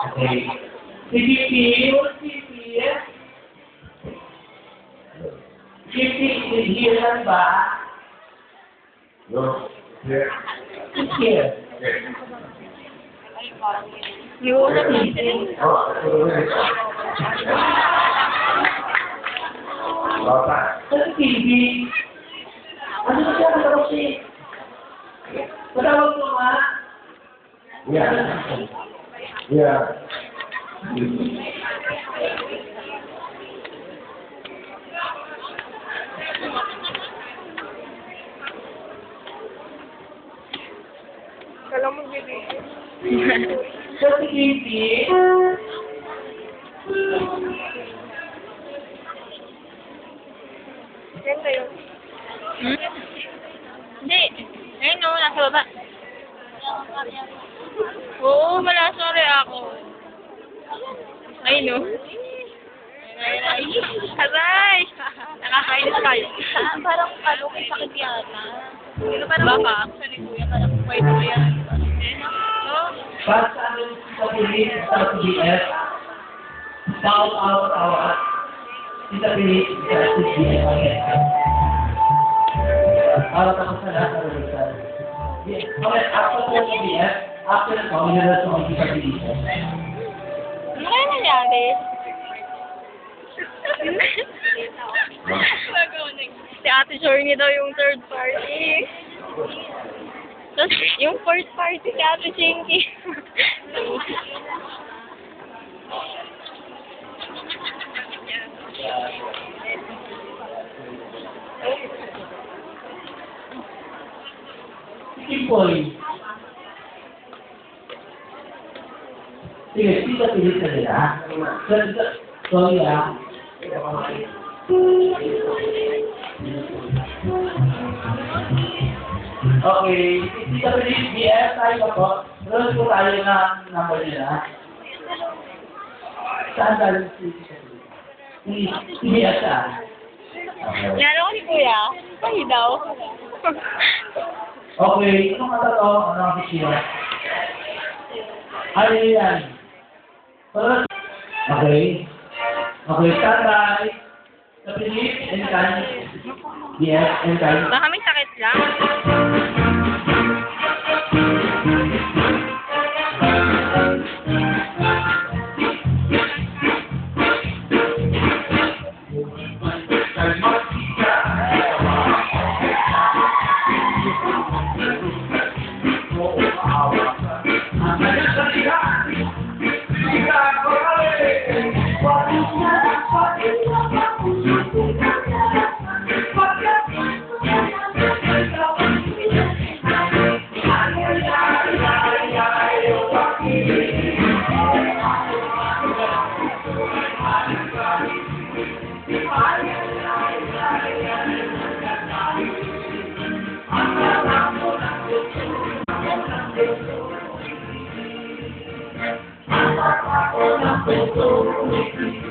Okay. GP, what's GP? GP, sigilan ba? No. Here. Okay. Yung una meeting. Bata. Sa TV, ano ba siya natawag si? Patawag mo nga. Yeah. Yeah. Kala mo bibigyan. Sa TV, Ganda yun. Hmm? Hindi. Ayun o, nasa baba. Oo, malasore ako. Ayun o. Aray! Nakakainis kayo. parang kalungay sakit yata. Pero parang baka. Sa ni Kuya, parang white ko yan. No? para sa amin sa Pilit, sa CBS, shout out our Tita Pilit, sa CBS. Para tapos na lahat ng results. Yeah. Okay, after po CBS, after na po, minunod sa mga nangyari? si Ate Shorny daw yung third party. Tapos yung fourth party si Ate Chinky. Kimpoy. Sige, Tita Pilit na nila. Sorry ah. Okay, Tita Pilit, BS, tayo pa po. Meron po tayo na number nila. Saan galing si BS ah. Lalo ko ni Kuya. Daw. Okay, anong kata to? Ano ang kisira? Ano yan? Okay. Okay, standby. Sa Philip, and can. Yes, and can. Baka sakit lang. Thank you.